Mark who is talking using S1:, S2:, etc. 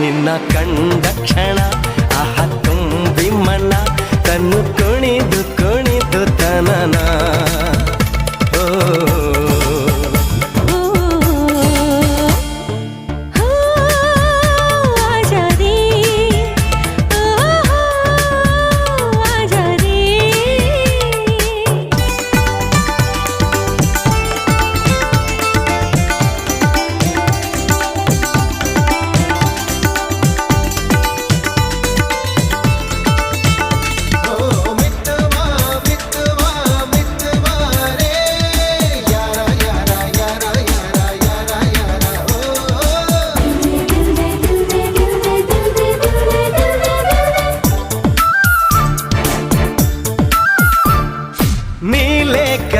S1: ನಿನ್ನ ಕಂಡ ಕ್ಷಣ. లేక